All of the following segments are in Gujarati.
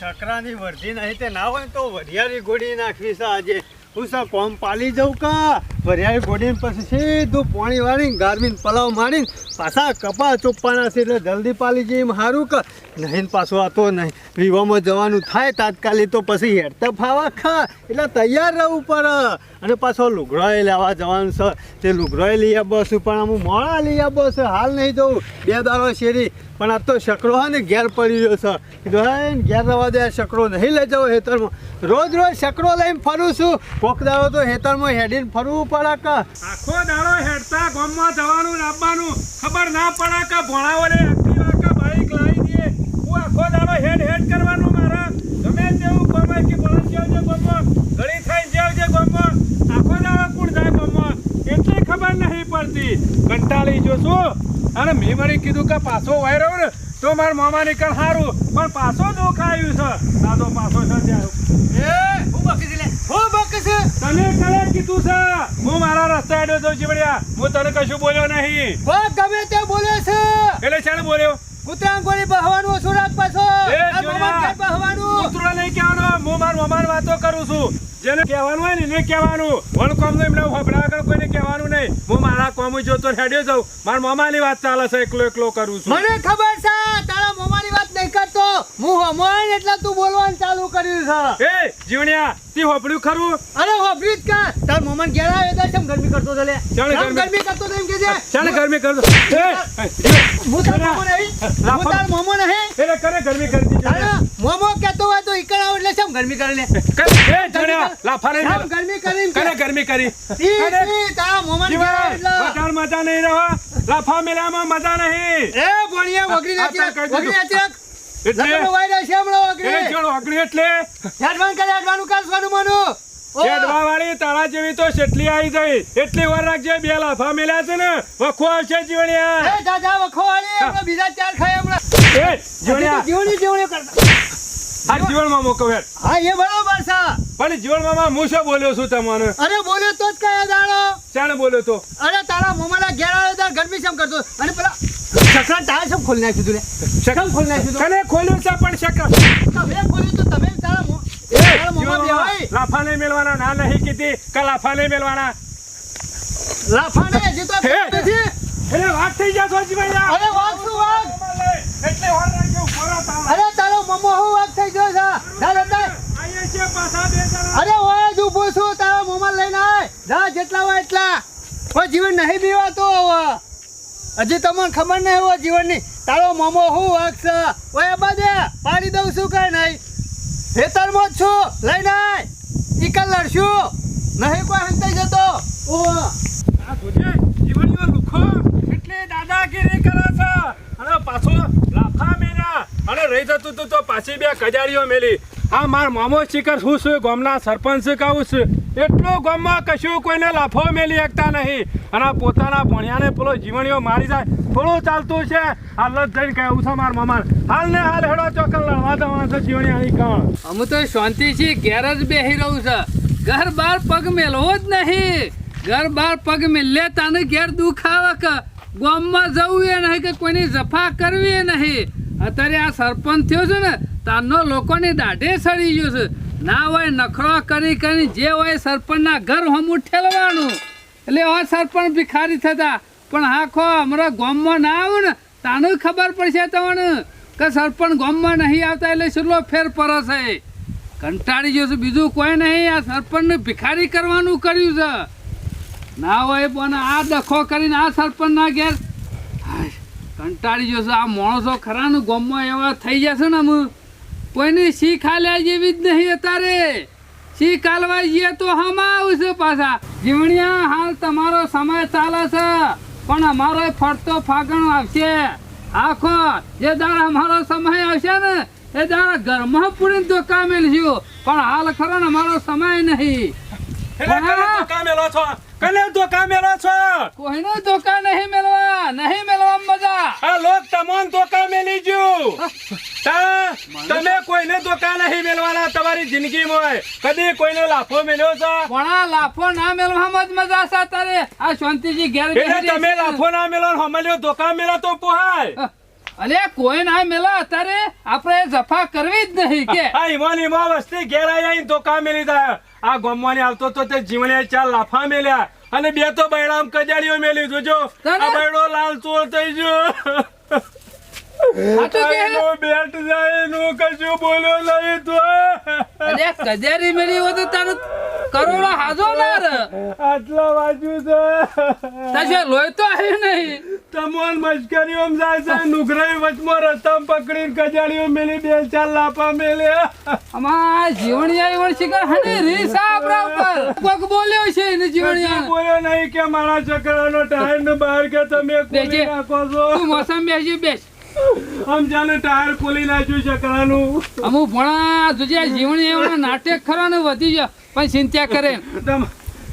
કીધું વર્ધી નહીં તે ના હોય તો વરિયાળી ગોળી નાખવી છે આજે. હું સા કોમ પાલી જાઉં કા? વરિયાળી ગોડીને પછી સીધું પાણી વાળીને ગારવીને પલાવ મારીને પાછા કપા ચોપ્પાના છે એટલે જલ્દી પાલી જઈએ સારું કર નહીં પાછો આતો નહીં. વિવામાં જવાનું થાય તાત્કાલિક તો પછી હેડતા ફાવા ખા. એટલે તૈયાર રહેવું પડે. અને પાછો લુગડોએ લેવા જવાનું છે. તે લુગડોએ લઈ આવો છું પણ અમુક મોડા લઈ આવો છે હાલ નહીં જવું. બે દાડો શેરી. પણ આ તો શકરો હે ને ઘેર પડી ગયો છે. કીધું, હે ઘેર રવા દે શકરો નહીં લઈ જવો હેતરમાં. રોજ રોજ શકરો લઈને ફરું છું. કોક તો હેતરમાં હેડીને ફરવું પડે કે આખો દાડો હેડતા ગામમાં જવાનું ને ખબર ના પડે કે ભણાવોને એક્ટિવા કે બાઈક લાવી દે. હું આખો દાડો હેડ હેડ કરવાનું મારા. ગમે તેવું ગમે કે બળદ આવજે ગામમાં. ઘડી થઈને જાવજે ગામમાં. આખો દાડો કુડ જાય ગામમાં? એટલે ખબર નહીં પડતી. કંટાળી જો છું. અને મેં મારી કીધું કે પાછો વાયરો ને તો માર મામા નીકળ સારું પણ પાછો દુઃખ આવ્યું છે. દાદો પાછો છે ત્યાં હું બકશે તને કલે કીધું છે? હું મારા રસ્તા હેડ્યો છું જીવડિયા હું તને કશું બોલ્યો નહીં. ગમે તે બોલે છે. એટલે ચાલ બોલ્યો? કૂતરા ગોળી બહવાનું સુરત પાછો. બહવાનું કૂતરો નહીં કહેવાનો. હું મારું અમાર વાતો કરું છું. જેને કહેવાનું હોય ને એને કહેવાનું. વન કોમ એમને હોપડા આગળ કોઈને કહેવાનું નહીં. હું મારા કોમ જોતો હેડ્યો જાઉં. મારા મામાની વાત ચાલે છે એકલો એકલો કરું છું. મને ખબર છે તારા વાત કરતો? હું હમણ એટલે તું બોલવાનું ચાલુ કર્યું છે. એ જીવણિયા તી હોપડ્યું ખરું? અરે હોભરી જ કા. તાર મમન ઘેર આવે તો કેમ ગરમી કરતો તો લે? કેમ ગરમી. કરતો એમ કે છે? ચાલ ગરમી કરતો? એ, હું તાર મોમો નહીં. હું તાર મોમો નહીં. એટલે કરે ગરમી કરી દીધી તારા મોમો કહેતો હોય તો ઈકડ આવ એટલે કેમ ગરમી કરે લે? એ જીવણિયા લાફા કેમ ગરમી કરી કરે ગરમી કરી. ઈ, તારા મોમન ઘેર એટલે વધારે મજા નહીં રહો. લાફા મેળામાં મજા નહીં. એ ભણિયા વગરી કહી વગરી નાચી રાખ. એટલે વાયદા છે હમણાં એ વગરી જણ વાગડી એટલે. એડવાન કરે એડવાનું કાલ સોનું મનુ. ઓ, વાળી તારા જેવી તો શેટલી આવી ગઈ. એટલી વાર રાખજે બે લાફા મેલ્યા છે ને. વખો આવશે જીવણિયા. એ દાદા વખોવાળી હમણાં બીજા ચાર ખાય હમણાં. એ જીવણિયા. જીવણી જીવણી કરતા. આ જીવણમાં મોકો હેડ. હા એ બરોબર છે. પણ જીવણમાં હું શું બોલ્યો છું તમને? અરે બોલ્યો તો જ કયા દાડો. શાણે બોલ્યો તો? અરે તારા મોમાના ઘેર આવ્યો તાર ગરમી શેમ કરતો. અને પેલા સકરા તારે શેમ ખોલી નાખ્યું તું લે શેમ ખોલી નાખ્યું તું? કને ખોલ્યું છે પણ શક તમે ખોલ્યું તો તમે તારા લાફા નહીં મેલવાના ના નહીં કીધી કે લાફા નહીં મેલવાના લાફા હજી તો નથી. એટલે વાત થઈ જાય જીવણિયા અરે વાત શું વાત? એટલે વાર રાખજો ઊભો રહો તારા. અરે તારો મમો હું વાત થઈ ગયો છે? બે જણા. અરે ઓય જ ઊભો છું તારા મોમાં લઈને આય. જા જેટલા હોય એટલા. કોઈ જીવન નહીં બીવાતો હવે. હજી તમને ખબર નહીં હોય જીવનની. તારો મોમો હું વાગશે ઓય બાજે પાડી દઉં છું કઈ નહીં? ખેતરમાં જ છું. લઈને આય ઈકલ લડશું. નહીં કોઈ હંતાઈ જતો. ઓહ. આ જોજે, જીવણીઓ લુખ્ખો એટલે દાદાગીરી કરે છે? અને પાછો લાફા મેરા. અને રહી જતું તું તો પાછી બે કજારીઓ મેલી. આ માર મામો શિખર શું છું? ગામના સરપંચ કહું છું? એટલું ગામમાં કશું કોઈને લાફો મેલી શકતા નહીં. અને પોતાના ભણ્યાને પેલો જીવણીઓ મારી જાય. થોડું ચાલતું છે. હાલ જ જઈને કહેવું છે મારા મામા હાલ ને હાલ હેડો ચોક્કસ લડવા જવાના છે જીવણીયાની કણ અમે તો શાંતિથી ઘેર જ બેસી રહું છે. ઘર બાર પગ મેલવો જ નહીં. ઘર બાર પગ મેલે તાને ઘેર દુઃખ આવે કે ગામમાં જવું એ નહીં કે કોઈની જફા કરવી એ નહીં. અત્યારે આ સરપંચ થયો છે ને તારનો લોકોની દાઢે સડી ગયો છે. ના હોય, નખરો કરી કરી જે હોય સરપંચના ઘર હમું ઠેલવાનું. એટલે હવે સરપંચ ભિખારી થતા. પણ હાખો અમારા ગામમાં ના આવું ને, તાનું ખબર પડશે તમને. કે સરપંચ ગામમાં નહીં આવતા એટલે કેટલો ફેર છે. કંટાળી ગયો છે. બીજું કોઈ નહીં. આ સરપંચને ભિખારી કરવાનું કર્યું છે. ના હોય પણ આ ડખો કરીને આ સરપંચના ઘેર. કંટાળી ગયો છે. આ માણસો ખરાનું ગામમાં એવા થઈ જશે ને અમે. કોઈની શીખ હાલ્યા જેવી જ નહીં અત્યારે. શીખ હાલવા જઈએ તો હમા આવશે પાછા. જીવણિયા હાલ તમારો સમય ચાલે છે પણ અમારો ફરતો ફાગણ આવશે. આખો જે દાડા અમારો સમય આવશે ને એ દાડા ઘરમાં પૂરીને કામે લઈશું પણ હાલ ખરો ને અમારો સમય નહીં. કામેલો છો? કને ધોકા મેળો છો? કોઈને ધોકા નહીં મેળવા નહીં મેળવા મજા. આ લોક તમોન ધોકા મેલી ગયું. તમે કોઈને ધોકા નહીં મેલવાના તમારી જિંદગીમાં કદી કોઈને લાફો મેલ્યો છે? પણ આ લાફો ના મેળવામાં જ મજા છે તારે આ શાંતિજી ઘેર એટલે તમે લાફો ના મેલો ને હમલ્યો ધોકા મેળો તો પોહાય. અલે કોઈ ના મેલા અત્યારે. આપણે જફા કરવી જ નહીં કે. આ ઈમાન ઈમા વસ્તી ઘેર આયા ધોકા મેલી દા. આ ગોમવાની આવતો તો તે જીવણે ચાર લાફા મેલ્યા. અને બે તો બૈરામ કજાડીઓ મેલી. જોજો? આ બૈડો લાલ ચોર થઈ ગયો. આ તો કે આઈનો બેટ જાય નું કશું બોલ્યો નહીં તો અલે કજેરી મેલી હોય તો તારું કરોડો હાજો ના રે આટલા વાંચ્યું છે. તાશે લોહી તો આવ્યું નહીં. તમોન મશ્કરીઓ જાય છે નુગરાઈ વચમાં રસ્તામાં પકડીને કજાડીઓ મેલી બે ચાર લાફા મેલ્યા અમાર જીવણિયા શિકાર હની ઉપર. કોક બોલ્યો છે જીવણિયા. બોલ્યો નહીં કે મારા ચક્રાનો ટાઈમ બહાર કે તમે. ખોલી નાખો છો. તું મોસમ બેસી બેસ આમ જાણે ટાયર ખોલી નાખ્યું ચક્રાનું અમુ ભણા જોજે જીવણિયા નાટક ખરો ને વધી ગયો. પણ ચિંતા કરે. તમ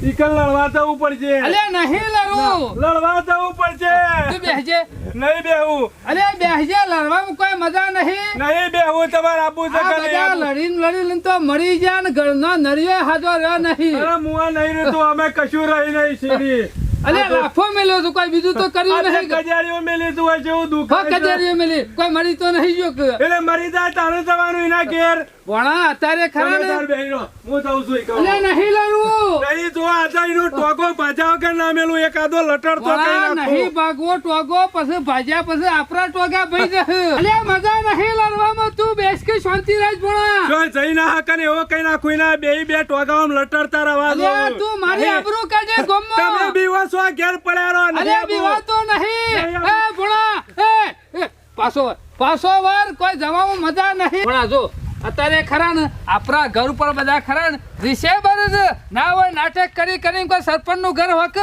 લડવા જવું પડશે. અલે નહીં લડવું. લડવા જવું પડશે. તું બેસજે નહીં બેહું. અલે બેસજે લડવામાં કોઈ મજા નહીં. નહીં બેહું તમારે આપવું છે આ બધા લડીને લડીને તો મરી જાય ને ઘરનો નરિયો હાજો રહ્યો નહીં. અરે મુઆ નહીં રહેતું અમે કશું રહી નહીં સીડી અલે લાફો મેલ્યો તો કોઈ બીજું તો કર્યું નહીં. કજારીઓ મેલી તું જેવું દુઃખ કજેરીઓ મેલી. કોઈ મરી તો નહીં જો કે એટલે મરી જાય તારું જવાનું એના ઘેર. ભણા અત્યારે ખરા ને? હું જાઉં છું અલે નહીં લડવું. નહીં જો આજાઈ નો ટોગો બચાવ કે ના મેલું એકાદો લટડ તો કઈ નાખું. નહીં ભાગવો ટોગો પછી ભાજ્યા પછી આપરા ટોગા ભઈ જશે. અલે મજા નહીં લડવામાં તું બેસ કે શાંતિ રાજ ભણા. જો જઈ ના હાકે ને એવો કઈ નાખું ના બે બે ટોકામાં લટડતા રહેવા દો. તું મારી. આબરૂ કાઢે તમે ગમો બીવો છો ઘેર પડ્યા રહો અરે આબુ. બીવાતો નહીં. એ ભણા એ એ, પાછો પાછો વાર કોઈ જવામાં મજા નહીં. ભણા જો અત્યારે ખરા ને? આપણા ઘર ઉપર બધા ખરા ને? રીસે બરે ના હોય નાટક કરી કરીને કોઈ સરપંચનું ઘર હોક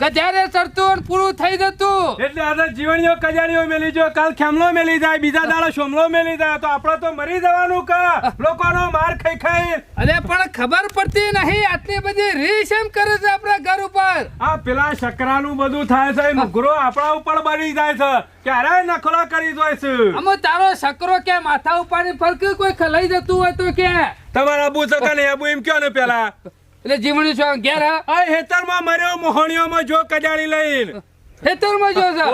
ગધ્યારે ચડતું પૂરું થઈ જતું. એટલે આજે જીવણીઓ કજાડીઓ મેલી જો કાલ ખેમલો મેલી જાય બીજા દાડો સોમલો મેલી જાય તો આપણે તો મરી જવાનું કા? લોકોનો માર ખાઈ ખાઈ. અરે પણ ખબર પડતી નહીં આટલી બધી રીસ એમ કરે છે આપણા ઘર ઉપર આ પેલા શકરાનું બધું થાય છે નુગરો આપણા ઉપર બની જાય છે. ક્યારે નખરો કરી દો છે. અમે તારો શકરો કે માથા ઉપર ફરક કોઈ ખલાઈ જતું હોય તો કે? તમારા અબુ છે ને અબુ એમ કયો ને પેલા? એટલે જીવણી છો ઘેર? આ હેતરમાં મર્યો મોહણીઓમાં જો કજાળી લઈને. ખેતરમાં જો છે?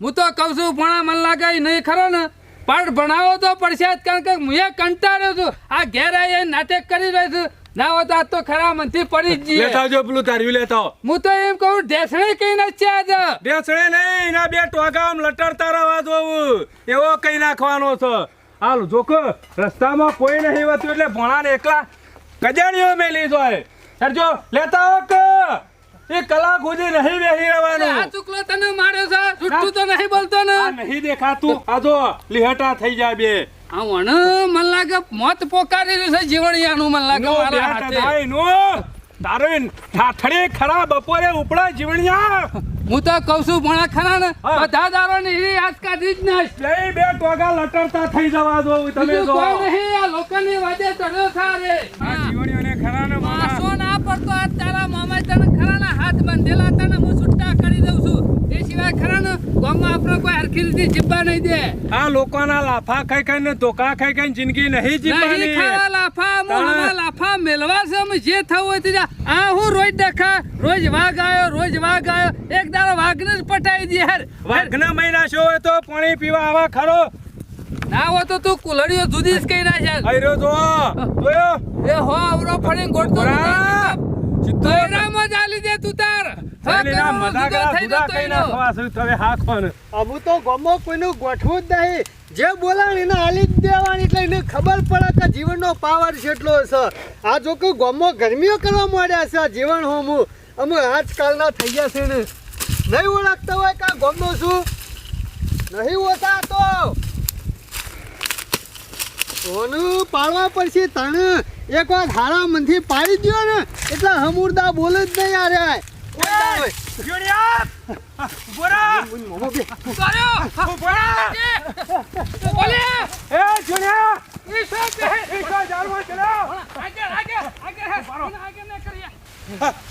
હું તો કહું છું ભણા મન લાગે નહીં ખરો ને? પણ ભણાવો તો પડશે કારણ કે હું એ કંટાળ્યો છું. આ ઘેર આવીને નાટક કરી રહ્યો છું. ના આજ તો ખરા મનથી પડી જ જઈએ. લેતા આવજો પેલું તાર્યું લેતા. હું તો એમ કહું ઢેસણે કઈ નથી આજ. ઢેસણે નહીં એના બે ટોકા આમ લટડતા રહેવા જોવું એવો કઈ નાખવાનો છે. હાલ જોકો રસ્તામાં કોઈ નહીં હોતું એટલે ભણાને એકલા કજાણીઓ મેલી જોય. સરજો લેતા આવો કે. એ કલાક સુધી નહીં બેસી આ ચુકલો તને માર્યો છે? જુઠ્ઠું તો નહીં બોલતો ને. આ નહીં દેખાતું. આ જો લીહટા થઈ જાય બે. આ વણ મન લાગે મોત પોકારી રહ્યું છે જીવણિયાનું મન લાગે મારા હાથે. નો. તારે ઠાઠડે ખરા બપોરે ઉપડા જીવણિયા. હું તો કહું છું ભણા ખરા ને. બધા દારો ની આજ કાઢી જ નાખ. લઈ બે ટોગા લટરતા થઈ જવા દો તમે જો. કોઈ નહીં આ લોકોની વાજે ચડ્યો થારે. આ જીવણિયાને ખરા ના તારા મામા તને ખરાના હાથ બાંધેલા તને હું છૂટા કરી દઉં છું. એ સિવાય ખરાનો ગામમાં આપણો કોઈ હરખી રીતે જીવવા નહીં દે. આ લોકોના લાફા ખાઈ ખાઈને ધોકા ખાઈ ખાઈને જિંદગી નહીં નહીં જીવવાની. ખાવા લાફા હું તાણે. લાફા મેલવા છે અમે જે થવું હોય તે આ હું રોજ દેખા રોજ વાઘ આવ્યો રોજ વાઘ આવ્યો એક દાડો વાઘને જ પટાઈ દે યાર. વાઘના મહિના શો હોય તો પાણી પીવા આવા ખરો. ના હોય તો તું કુલડીઓ જુદી જ કઈ ના છે અરે જો જોયો? એ હો આવરો ફરીને ગોળતો બરા. તોયરામાં દે તું તાર. હા, શેરડીના પેલો મજાકરા જુદો થઈ જુદા જતો કઈ એનો. નાખવા છે તમે હા કોણ અમુ તો ગમો કોઈનું ગોઠવું જ નહીં. જે બોલાવે એને હાલી જ દેવાની એટલે એને ખબર પડે કે જીવનનો પાવર કેટલો છે. આ જો કે ગમો ગરમીઓ કરવા માંડ્યા છે આ જીવન હોમું અમે આજકાલના થઈ ગયા છે ને. નહીં ઓળખતા હોય કે ગમો શું? છું નહીં હોતા તો સોનું પાડવા પડશે તને. એક વાર હારા મનથી પાડી દ્યો ને એટલે હમુરદા બોલે જ નહીં યાર.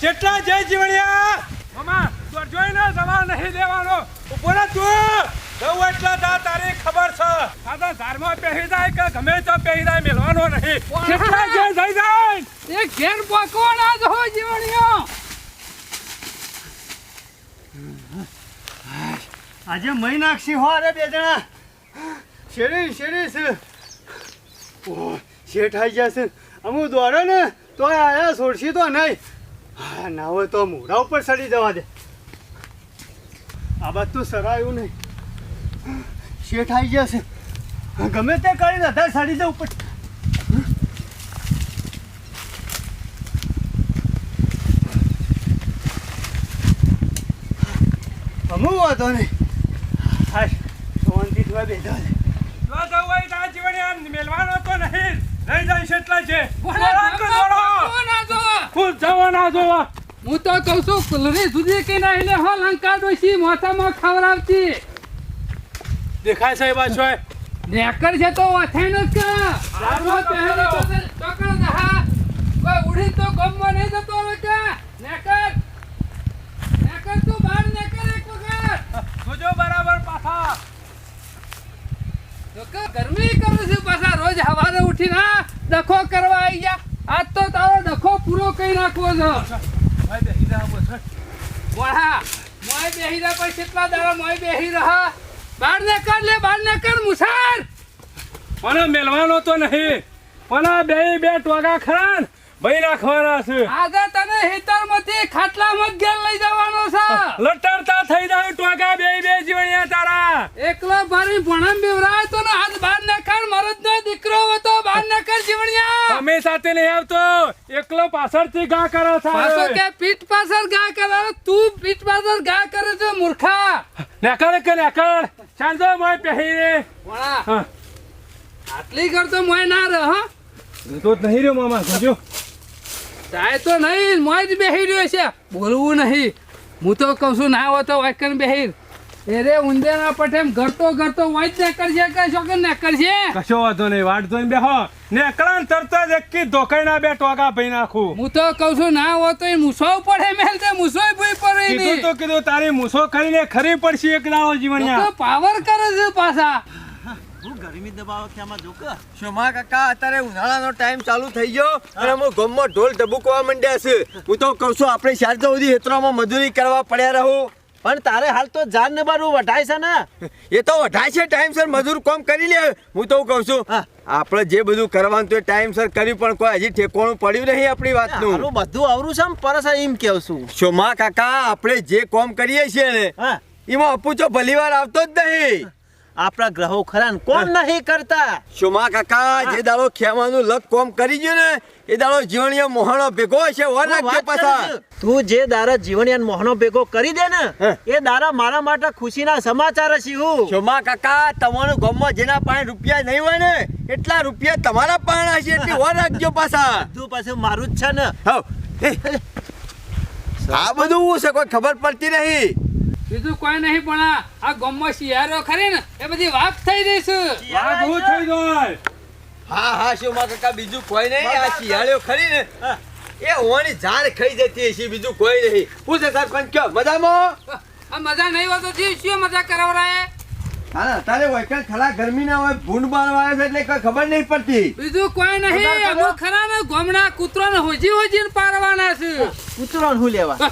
જેટલા જય જીવણિયા. મામા જોઈને સવાલ નહીં લેવાનો બોલા રહે તું. જવું એટલે દા તારી ખબર છે. દાદા તો ધારમાં પહેરી જાય કે ગમે તો પહેરી જાય મેલવાનો નહીં. કેટલા જય થઈ જાય? એ ઘેર પકવાના જ હોય જીવણીઓ. આજે મહી નાખશી હો રે બે જણા. શેરી શેરી છે. શેઠ આવી જશે અમુ દોડે ને તો આયા છોડશી તો નહીં. હા ના હોય તો મોઢા ઉપર સડી જવા દે. આ તો સરાયું નહીં. શેઠ આવી જશે ગમે તે કરીને અત્યારે સાડી જાવ ઉપર અમુ વાંધો નહીં. હા શાંતિ થવા બેઠા છે. જો જવું હોય તો આ જીવણિયા મેલવાનો તો નહીં. લઈ જાય છે એટલા છે. ના જોવા? ના જોવો? હું તો કઉ છું કુલરી સુધી કે ના એટલે હો લંકા ડોશી મોથામાં ખવડાવતી. દેખાય છે એ? પાછો નેકર છે તો ઓથાઈ ન કે. દારૂ પહેરી તો ટકર દહા કોઈ ઉડી તો ગમવા નહીં જતો હવે કે. નેકર. નેકર તું બહાર નેકર એક વખત. જોજો બરાબર પાછા. તો ગરમી કરું છું પાછા. રોજ હવારે ઉઠીને આ ડખો કરવા આવી ગયા. આજ તો તારો ડખો પૂરો કરી નાખવો છે. ભાઈ બેહી રહ્યા મોય બેહી રહ્યા પછી કેટલા દાડા મોય બેહી રહ્યા બહાર નેકર લે બહાર નેકર મુસાર. પણ મેલવાનો તો નહીં પણ બે બે ટોગા ખરા ને ભાઈ નાખવાના છે. આજે તને હિતરમાંથી ખાટલામાં ઘેર લઈ જવાનો છે. લટરતા થઈ જાય ટોગા બે બે જીવણિયા તારા. એકલો ભરી ભણમ બેવરાય તો ને હાથ બહાર નાખર મરદ નો દીકરો હતો બહાર નાખર જીવણિયા. અમે સાથે નહીં આવતો એકલો પાછળથી ગા કરો પાછો કે પીઠ પાછળ ગા કરે તું પીઠ પાછળ ગા કરે છે મૂર્ખા. નેકળ કે નેકળ. ચાંદો મોય પહેરી રે. વાળા હા. આટલી તો મોય ના રહે હા. તો નહીં રહ્યો મામા જોજો તાય તો નહીં મોય જ બેહી રહ્યો છે. બોલવું નહીં. હું તો કહું છું ના હોય તો વાયકન બેહી એરે ઉંદેના પઠેમ ઘરતો ઘરતો વાંચ ને કરજે કે શોકન ને કરશે કશો વાંધો નહીં વાટ જોઈને બેહો. નેકળા ને તરત જ એકી ધોકાઈના બે ટોગા ભાઈ નાખું. હું તો કહું છું ના હો તો એ મૂસો પડે મેલ તે મૂસો ભઈ પડે કીધું તો કીધું તારી મૂસો કરીને ખરી પડશે એક દાડો જીવન પાવર કરે છે પાછા. હું ગરમી દબાવો કે આમાં જોક શોમા કાકા અત્યારે ઉનાળાનો ટાઈમ ચાલુ થઈ ગયો અને હું ગમમાં ઢોલ ધબુકવા માંડ્યા છે. હું તો કહું છું આપણે શારદા સુધી હેતરામાં મજૂરી કરવા પડ્યા રહું. પણ તારે હાલ તો જાન ને બારું વઢાય છે ને. એ તો વઢાય છે ટાઈમસર મજૂર કોમ કરી લે. હું તો કહું છું આપણે જે બધું કરવાનું તો ટાઈમસર કર્યું પણ કોઈ હજી ઠેકોણું પડ્યું નહીં આપણી વાતનું. બધું આવરું છે પરસ એમ કેવું છું. શોમા કાકા આપણે જે કોમ કરીએ છીએ ને હા. એમાં અપૂચો ભલીવાર આવતો જ નહીં. આપણા ગ્રહો ખરા કોણ નહીં કરતા? શુમા કાકા જે દાડો ખેવાનું લક કોમ કરી ગયો ને એ દાડો જીવણીયો મોહણો ભેગો છે. તું જે દારા જીવણિયાન મોહનો ભેગો કરી દે ને એ દારા મારા માટે ખુશીના સમાચાર છે હું. શુમા કાકા તમારું ગામમાં જેના પાસે રૂપિયા નહીં હોય ને એટલા રૂપિયા તમારા પાસે હશે એટલે ઓર રાખજો પાછા. તું પાછું મારું જ છે ને. હા આ બધું હું છે કોઈ ખબર પડતી નહીં? બીજું કોઈ નહીં પણ આ ગમમાં શિયારો શિયાળો ખરી ને એ બધી વાત થઈ રહી છે. વાત હું થઈ જાય. હા હા શિવમા કાકા બીજું કોઈ નહીં આ શિયાળીઓ ખરી ને એ ઓની ઝાડ ખાઈ જતી હશે બીજું કોઈ નહીં. હું છે સરપંચ કયો? મજામાં? આ મજા નહીં હોતો છે શું મજા કરાવરાય હા તારે વૈકલ ખરા ગરમી ના હોય ભૂંડ બાળવા છે એટલે કઈ ખબર નહીં પડતી. બીજું કોઈ નહીં અમુક ખરા ને ગામના કૂતરો ને હોજી હોજી ને પારવાના છે. કૂતરો હું લેવા?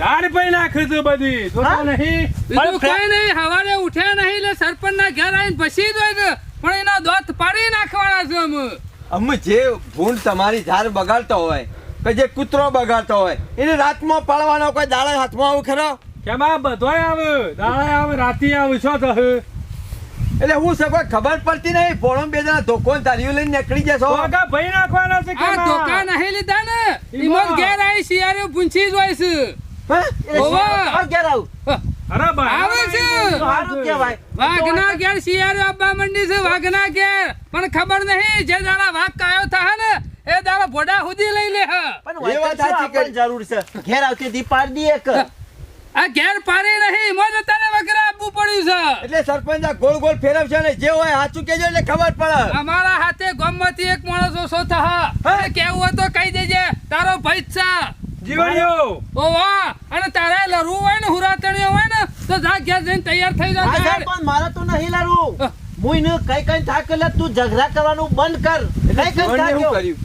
ઝાડ ભાઈ નાખે છે બધી. જોતો નહીં? બીજું કોઈ નહીં. હવારે ઉઠ્યા નહીં એટલે સરપંચ ના ઘેર આવીને ભસી દો પણ એનો દોત પાડી નાખવાના છે અમે. અમે જે ભૂંડ તમારી ઝાડ બગાડતો હોય કે જે કૂતરો બગાડતો હોય એને રાતમાં પાડવાનો કોઈ દાડા હાથમાં આવું ખરો? આ બધોય આવે? દાડે આવે રાતી આવે છો તો એટલે હું છે કોઈ ખબર પડતી નહીં? ભોળો બે જણા ધોકો તારીઓ લઈને નીકળી જશો. ટોગા ભાઈ નાખવાના છે આ ધોકા નહીં લીધા ને? ઈમોજ ઘેર આવી શિયાળે પૂંછી જ હોય છે હે? ઓવા. ઓર ઘેર આવું. અરે ભાઈ આવે છે. સારું કહેવાય. વાઘના ઘેર શિયાળે આપવા માંડી છે વાઘના ઘેર. પણ ખબર નહીં જે દાડા વાઘ કાયો થાય ને એ દાડા ભોડા સુધી લઈ લે પણ એ વાત વાત સાચી જરૂર છે? ઘેર આવતી દી પાર દી એક. આ ઘેર પાડી નહીં મોજ તને વગર આપવું પડ્યું છે. એટલે સરપંચ આ ગોળ ગોળ ફેરવશે ને જે હોય સાચું કેજો એટલે ખબર પડે. અમારા હાથે ગામમાંથી એક માણસ ઓછો થા કેવું હોય તો કહી દેજે તારો ભાઈ છે. જીવણીઓ! ઓ વાહ! અને તારે લરવું હોય ને હુરાતણીઓ હોય ને તો જા ઘેર જઈને તૈયાર થઈ જા હા જા. સાહેબ, પણ મારે તો નહીં લરવું હા. કઈ કઈ થાક તું ઝઘડા કરવાનું બંધ કર. કઈ કઈ કર્યું?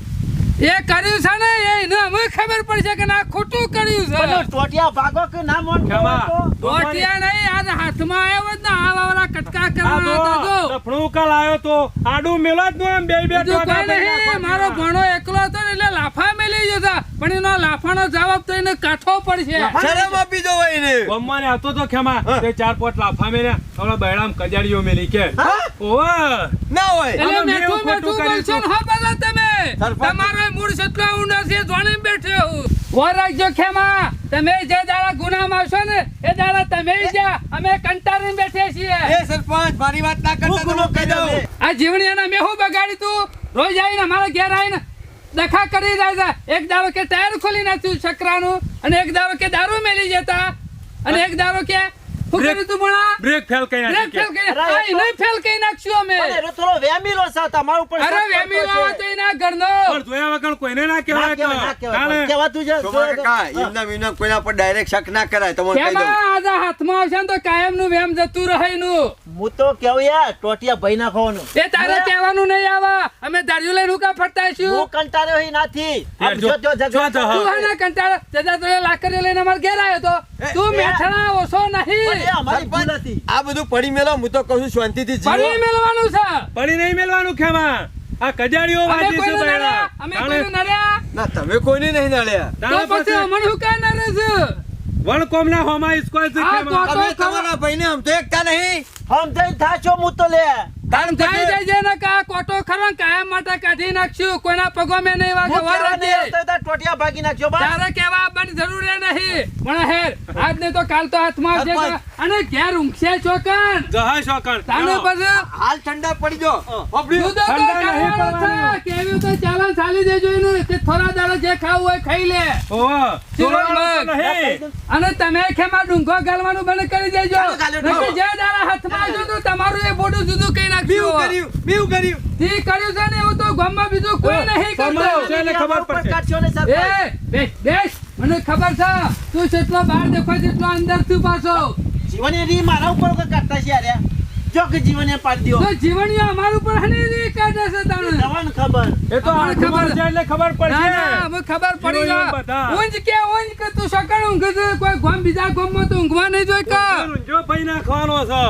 એ કર્યું છે ને? એને અમે ખબર પડશે કે ના ખોટું કર્યું છે. પણ ટોટિયા ભાગો કે ના મોન ખમા ટોટિયા નહીં આજ હાથમાં આવ્યો જ ને આ વાવરા કટકા કરવા હતા તો કાલ આવ્યો તો આડું મેલો જ નો આમ બે બે ટોકા નહીં મારો ભણો એકલો હતો ને એટલે લાફા મેલી ગયો હતા પણ એનો લાફાનો જવાબ તો એને કાઠો પડશે. શરમ આપી દો ભાઈ ને ગમવાને હતો તો ખેમા તે ચાર પોટ લાફા મેલ્યા. હવે બૈરામ કજાડીઓ મેલી કે. ઓવે. ના હોય. એટલે મેઠું મેઠું બોલશો હા બધા તમે. તમારો મૂળ કેટલો ઊંડો છે જોઈને બેઠો હું રાખજો ખેમા. તમે જે દાડા ગુનામાં આવશો ને એ દાડા તમે જ અમે કંટાળીને બેઠે છીએ. એ સરપંચ મારી વાત ના કરતા તો કહી દઉં. આ જીવણીયાના મેં હું બગાડી તું? રોજ આવીને મારા ઘેર આવીને દખા કરી જાય એક દાડો કે ટાયર ખોલી નાખ્યું છકરાનું અને એક દાડો કે દારૂ મેલી જતા અને એક દાડો કે બ્રેક. તું બ્રેક ફેલ કઈ બ્રેક ફેલ કરી આ નહીં ફેલ કરી નાખ્યો અમે. થોડો વેમીલો છે તમારું ઉપર અરે વેમી લાવો તો એના ઘરનો. પણ જોયા વગર કોઈને ના ના કહેવાય કે. તાણે. કહેવાતું છે. કા ઇમના મિના કોઈના પર ડાયરેક્ટ શક ના કરાય તમને કહી દઉં. કેમ આજે હાથમાં આવશે તો કાયમનું વેમ જતું રહે નું હું તો કેવું યાર ટોટિયા ભાઈ નાખવાનું. એ તારે કહેવાનું નહીં આવા. અમે દારૂ લઈને રૂકા ફરતા હું છું કંટાળ્યો હોય નાથી. આપ જો- જો જો જો તો તું હે કંટાળો જતા તો લાકડીઓ લઈને અમારા ઘેર આવ્યો તો. તું મેઠણા ઓછો પણ નહીં. આ બધું પડી મેલો હું તો કહું છું શાંતિથી જીવો. મેળવાનું છે. પડી નહીં મેલવાનું ખેમા. આ કજાડીઓ વાજી છે કોઈને અમે તાણે કોઈને નડ્યા? ના તમે કોઈને નહીં નડ્યા. તો પછી પછી હું કાં નડે છે? વણ કોમના હોમા સ્કૂલ છે ખેમા. તમે તમારા ભાઈને હમ તો એકતા નહીં. હમ તો થાચો હું તો લે. તાન થઈ જાય છે ને કા કોટો ખરો ને કાયમ માટે કાઢી નાખશું. કોઈના પગો મેં નહીં વાગે ટોટિયા ભાગી નાખ્યો બા તારે કેવા આવવાની જરૂર નહીં. પણ હેર આજ ને તો કાલ તો હાથમાં આવશે. અને ઘેર ઊંઘશે ચોકન જહા શોકણ તાને પછી હાલ ઠંડા પડી જો ઠંડા કેવું તો ચાલન ચાલી દેજો એનું. તે થોડા દાડા જે ખાવું હોય ખાઈ લે. ઓહો. અને તમે ખેમાં ડુંગો ગાલવાનું બંધ કરી દેજો. ચાલો, ચાલો, જે દાડા હાથમાં આવજો તો તમારું એ બોડું જુદું કઈ નાખ્યું કર્યું બીવું કર્યું. જે કર્યું છે ને એવું તો ગામમાં બીજું કોઈ નહીં તમારું કરતું ખબર પડશે. કાઢશો ને સરપંચ. એ બેસ બેસ મને ખબર છે તું જેટલો બહાર દેખાય તેટલો અંદર તું પાછો. જીવન એ મારા ઉપર કરતા છે યાર. જો કે જીવન પાડી દ્યો. તો જીવણીઓ અમારું પર હની કાઢે છે તને જવાન ખબર. એ તો અમારે ખબર. છે એટલે ખબર પડશે. ના અમે ખબર પડી જીવણીઓ ગયો. કે ઊંઘ કે તું સકળ ઊંઘ કોઈ ગોમ બીજા ગોમમાં તો ઊંઘવા નહીં જોઈ કા? જો ભાઈ ના ખાવાનો છે.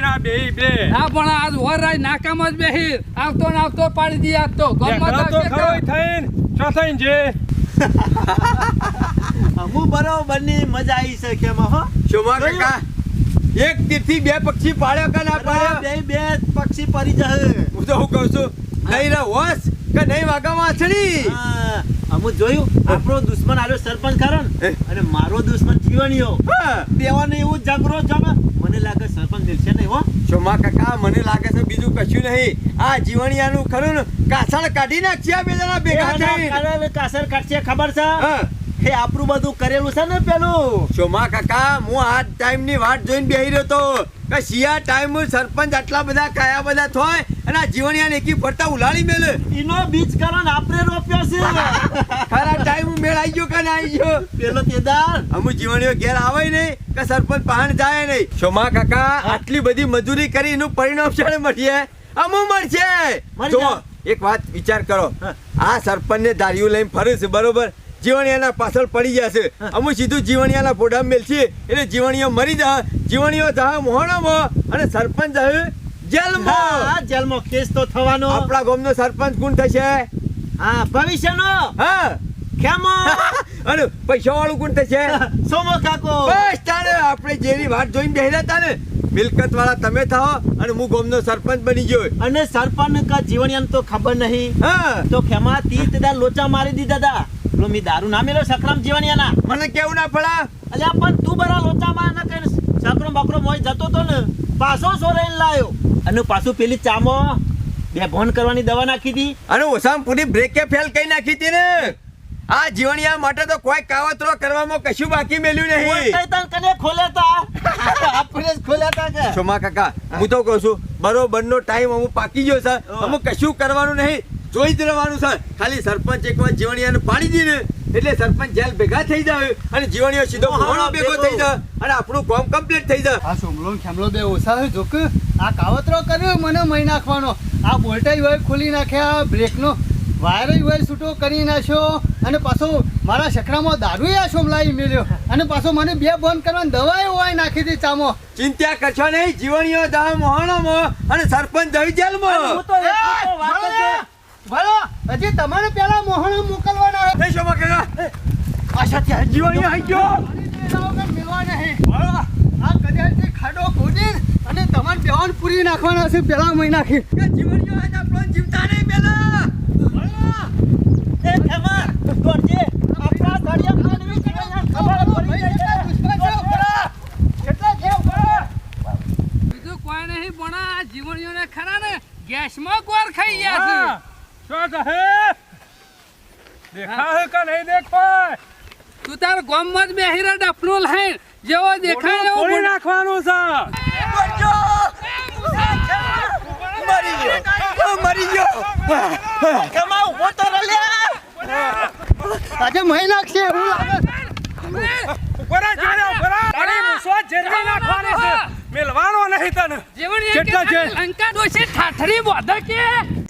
ના બે બે. હા પણ આજ વરાય નાકામ જ બેહી. આવતો ને આવતો પાડી દી આવતો ગોમમાં તો આવશે ખરો તો. છો થઈને જે. અમુ બરોબરની મજા આવી છે કેમાં હો. કાકા? એક તીરથી બે પક્ષી પાડ્યો કે ના પાડ્યો? બે બે પક્ષી પરી જશે. હું તો હું કહું છું નહીં રે હોશ કે નહીં વાગા આછડી હા, અમુ જોયું આપણો દુશ્મન આવ્યો સરપંચ ખરો? અને મારો દુશ્મન જીવણીયો હા. દેવાનો એવું જબરો જમે મને લાગે સરપંચ મિલશે નહીં હો. શોમા કાકા મને લાગે છે બીજું કશું નહીં. આ જીવણિયાનું ખરું ને કાસળ કાઢી નાખશે આ બે જણા ભેગા થઈને. કાસળ કાઢશે ખબર છે? હા. એ આપણું બધું કરેલું છે ને પેલું? શોમા કાકા હું આ ટાઈમની વાટ જોઈને બેહી રહ્યો તો. કે શિયા ટાઈમ સરપંચ આટલા બધા કયા બધા થોય અને આ જીવણિયા એકી ફરતા ઉલાળી મેલે. ઈનો બીજ કરો ને આપણે રોપ્યો છે. ખરા ટાઈમ મેળ આવી ગયો કે ના આવી ગયો? પેલો તેદાર અમુ જીવણીઓ ઘેર આવે નહીં કે સરપંચ પહાણ જાય નહીં. શોમા કાકા આટલી બધી મજૂરી કરી એનું પરિણામ શાણે મળીએ? અમુ મળશે. જો એક વાત વિચાર કરો. આ સરપંચને દારીઓ લઈને ફરે છે બરોબર? જીવણિયાના પાછળ પડી જશે અમુક સીધું જીવણિયાના ફોડા મેલશે એટલે જીવણીઓ મરી જાય જીવણીઓ જાય મોહણામાં. અને સરપંચ જાય જેલમાં. જેલમાં કેસ તો થવાનો. આપણા ગામનો સરપંચ કોણ થશે? હા ભવિષ્યનો. હા. ખેમો. અને પૈસા વાળું કોણ થશે? સોમો કાકો. બસ તારે આપણે જેની વાત જોઈને હતા ને મિલકત વાળા તમે થાઓ અને હું ગામનો સરપંચ બની ગયો અને સરપંચ કા જીવણિયાને તો ખબર નહીં. હા. તો ખેમા તી તેદાર લોચા મારી દીધા હતા પેલો મી દારૂ ના મેલો સકરામ જીવણિયાના મને કેવું ના પડા? અલ્યા પણ તું બરા લોચામાં ના કઈ સકરો બકરો મોય જતો તો ને પાછો સોરેલ લાયો. અને પાછું પેલી ચામો બે ભોન કરવાની દવા નાખી દી અને ઓસામ પૂરી બ્રેકે ફેલ કઈ નાખી હતી ને. આ જીવણિયા માટે તો કોઈ કાવતરો કરવામાં કશું બાકી મેલ્યું નહીં. તન કને ખોલેતા? આપણે જ ખોલ્યા તા કે? સોમા કાકા હું તો કહું છું બરોબર નો ટાઈમ અમુક પાકી ગયો છે. અમુક કશું કરવાનું નહીં. જોઈ જ રહેવાનું છે. ખાલી સરપંચ એકવાર જીવણિયાને પાડી દે ને એટલે સરપંચ જેલ ભેગા થઈ જાય અને જીવણીઓ સીધો ઓહો, ભેગો. થઈ જાય અને આપણું કામ કમ્પ્લીટ થઈ જાય. આ સોમલો ખેમલો બે ઓછા છે જોક આ કાવતરો કર્યો મને મહી નાખવાનો. આ બોલ્ટાઈ હોય ખોલી નાખ્યા બ્રેકનો વાયરે હોય છૂટો કરી નાખ્યો અને પાછો મારા શકરામાં દારૂ આ સોમલાઈ મેળ્યો અને પાછો મને બે બંધ કરવાની દવાઈ હોય નાખી હતી ચામો. ચિંતા કરશો નહીં જીવણીઓ દા મોહણામાં અને સરપંચ દવી જેલમાં. છે. ભલો હજી તમારે પેલા મોહણા મોકલવાના થઈ શકો કાકા પાછા ત્યાં જીવણીઓ આવી ગયો મેળવા નહીં આ કદાચ ખાડો ખોદી અને તમારે બેવાન પૂરી નાખવાના છે પેલા મહિના નાખી કે જીવણીઓ આજ આપણો જીવતા નહીં પેલા એ ખેમા, દોડજે. આપણા જીવનના ખબર પડી જાય બીજું કોઈ નહીં પણ આ જીવણીઓને ખરા ને ગેસમાં ગોર ખાઈ ગયા હા. શું કહે? દેખા હે કે નહીં દેખાય? તું તાર ગામમાં જ બેહી રહે ડફનું લઈને જેવો દેખાય એવો બોલ. નાખવાનું છે. મરજો મરી ગયો. મરી ગયો. તો આજે મહી નાખશે એવું લાગે. છે. ઉપરા જોડે ઉપરા તારી જેરવી નાખવાની છે. મેલવાનો નહીં તને. જીવણીએ કેટલા છે? લંકા ડોશી ઠાઠરી બોધે કે